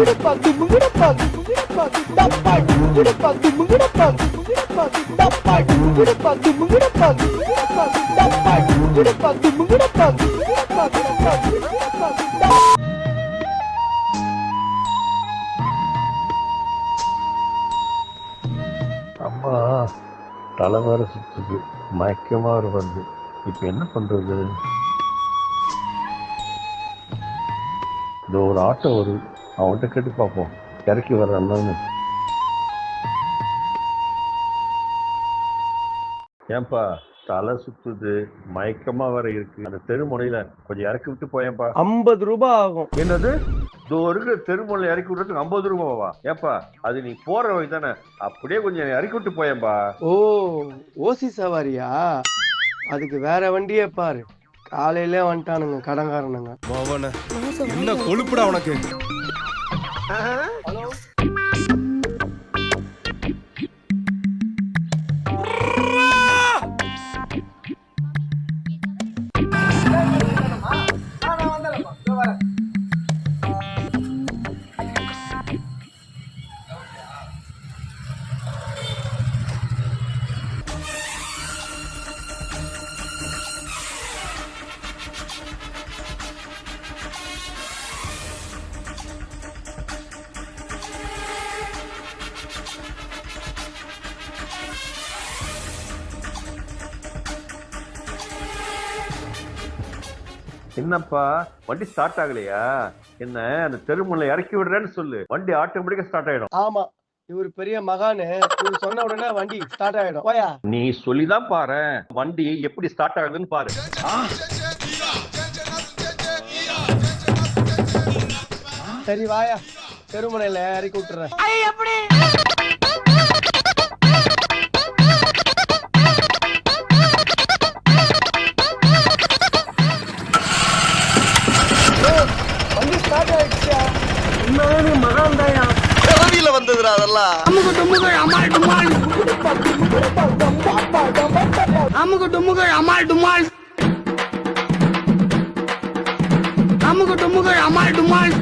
முங்குடப்பா முங்குடப்பா முங்குடப்பா டப்பா முங்குடப்பா அம்மா தலைவர வேற சுத்துது. மயக்கமா வருது இப்போ என்ன பண்றது? இந்த ஒரு ஆட்டோ வருது. அவன்கிட்ட கேட்டு பார்ப்போம். இறக்கி வர்றான்னு ஏன்பா தலை சுத்துது மயக்கமா வேற இருக்கு. அந்த தெருமுனையில கொஞ்சம் இறக்கி விட்டு போயேன்பா. ஐம்பது ரூபாய் ஆகும். என்னது? இதோ இருக்கிற தெருமுனையில இறக்கி விடுறதுக்கு ஐம்பது ரூபாவா? ஏப்பா அது நீ போற வழி தானே. அப்படியே கொஞ்சம் இறக்கி விட்டு போயேன்பா. ஓ ஓசி சவாரியா? அதுக்கு வேற வண்டியே பாரு. காலையிலே வந்துட்டானுங்க கடங்காரனுங்க என்ன கொழுப்புடா உனக்கு? హలో. என்னப்பா வண்டி ஸ்டார்ட் ஆகலையா? என்ன அந்த தெருமுனையில இறக்கி விடுறேன்னு சொல்லு. வண்டி ஆட்டோமேட்டிக்கா ஸ்டார்ட் ஆயிடும். ஆமா இவர் பெரிய மகானு. இவர் சொன்ன உடனே வண்டி ஸ்டார்ட் ஆயிடும். போயா? நீ சொல்லிதான் பாரு வண்டி எப்படி ஸ்டார்ட் ஆகுதுன்னு பாரு. சரி வாயா. தெருமுனையில இறக்கி விட்டுறேன். உண்மையான மகான் தாயா பிறவியில வந்ததுடா அதெல்லாம்? அமுக டுமுகள் அமால் டுமால். அமுக டுமுகள் அமால் டுமால். அமுக டுமுகள் அமால் டுமால்.